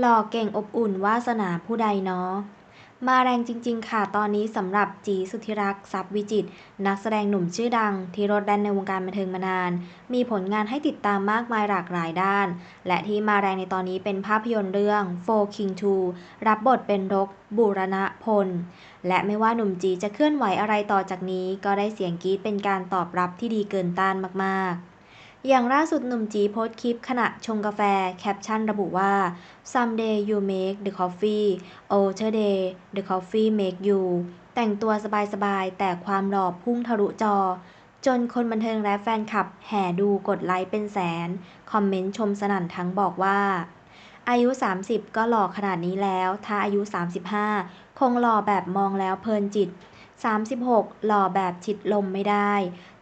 หล่อเก่งอบอุ่นวาสนาผู้ใดเนาะมาแรงจริง ๆ ค่ะตอนนี้สำหรับจีสุธิรักษ์ทรัพย์วิจิต นักแสดงหนุ่มชื่อดัง ที่รถแดนในวงการบันเทิงมานาน มีผลงานให้ติดตามมากมายหลากหลายด้าน และที่มาแรงในตอนนี้เป็นภาพยนตร์เรื่อง Four King 2 รับบทเป็นรกบุรณะพล และไม่ว่าหนุ่มจีจะเคลื่อนไหวอะไรต่อจากนี้ ก็ได้เสียงกรี๊ดเป็นการตอบรับที่ดีเกินต้านมากๆ อย่างล่าสุดหนุ่มจีโพสต์คลิปขณะชงกาแฟแคปชั่นระบุว่า someday you make the coffee other day the coffee make you แต่งตัวสบายๆ แต่ความหล่อพุ่งทะลุจอ จนคนบันเทิงและแฟนคลับแห่ดูกดไลค์เป็นแสน คอมเมนต์ชมสนั่นทั้งบอกว่า อายุ 30 ก็หล่อขนาดนี้แล้ว ถ้าอายุ 35 คงหล่อแบบมองแล้วเพลินจิต 36 หล่อแบบชิดลมไม่ได้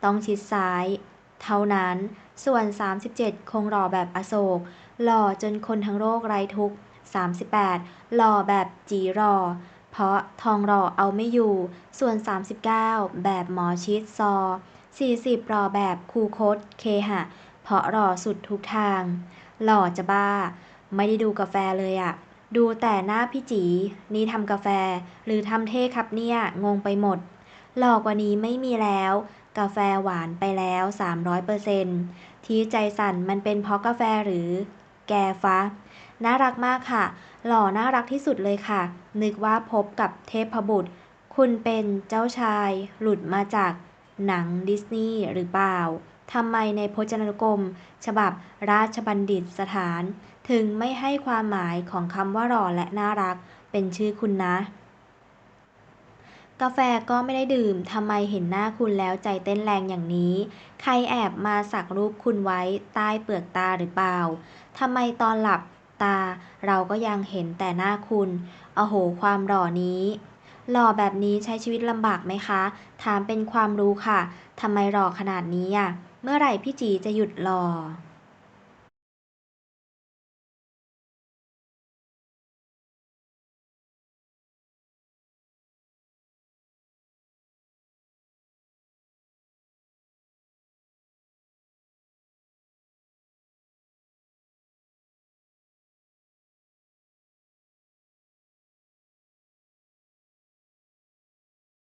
ต้องชิดซ้าย เท่านั้น ส่วน 37 คงหล่อแบบอโศก หล่อจนคนทั้งโลกไร้ทุกข์ 38 หล่อแบบจีรอ เพราะทองหล่อเอาไม่อยู่ ส่วน 39 แบบหมอชิดซอ 40 หล่อแบบคูโคตเคหะ เพราะหล่อสุดทุกทาง หล่อจะบ้า ไม่ได้ดูกาแฟเลยอะดูแต่หน้าพี่จี นี่ทำกาแฟ หรือทำเท่ครับเนี่ย งงไปหมด หล่อกว่านี้ไม่มีแล้ว กาแฟหวานไปแล้ว 300%ที่ใจสั่นมันเป็นเพราะกาแฟหรือ แกฟ้าน่ารักมากค่ะ หล่อน่ารักที่สุดเลยค่ะ นึกว่าพบกับเทพบุตร คุณเป็นเจ้าชาย หลุดมาจากหนังดิสนีย์หรือเปล่าทำไมในพจนานุกรม ฉบับราชบัณฑิตสถาน ถึงไม่ให้ความหมายของคำว่าหล่อและน่ารัก เป็นชื่อคุณนะ กาแฟก็ไม่ได้ดื่ม ทำไมเห็นหน้าคุณแล้วใจเต้นแรงอย่างนี้ ใครแอบมาสักรูปคุณไว้ใต้เปลือกตาหรือเปล่า ทำไมตอนหลับตาเราก็ยังเห็นแต่หน้าคุณ โอ้โห ความหล่อนี้ หล่อแบบนี้ใช้ชีวิตลำบากไหมคะ ถามเป็นความรู้ค่ะ ทำไมหล่อขนาดนี้อะ เมื่อไหร่พี่จีจะหยุดหล่อ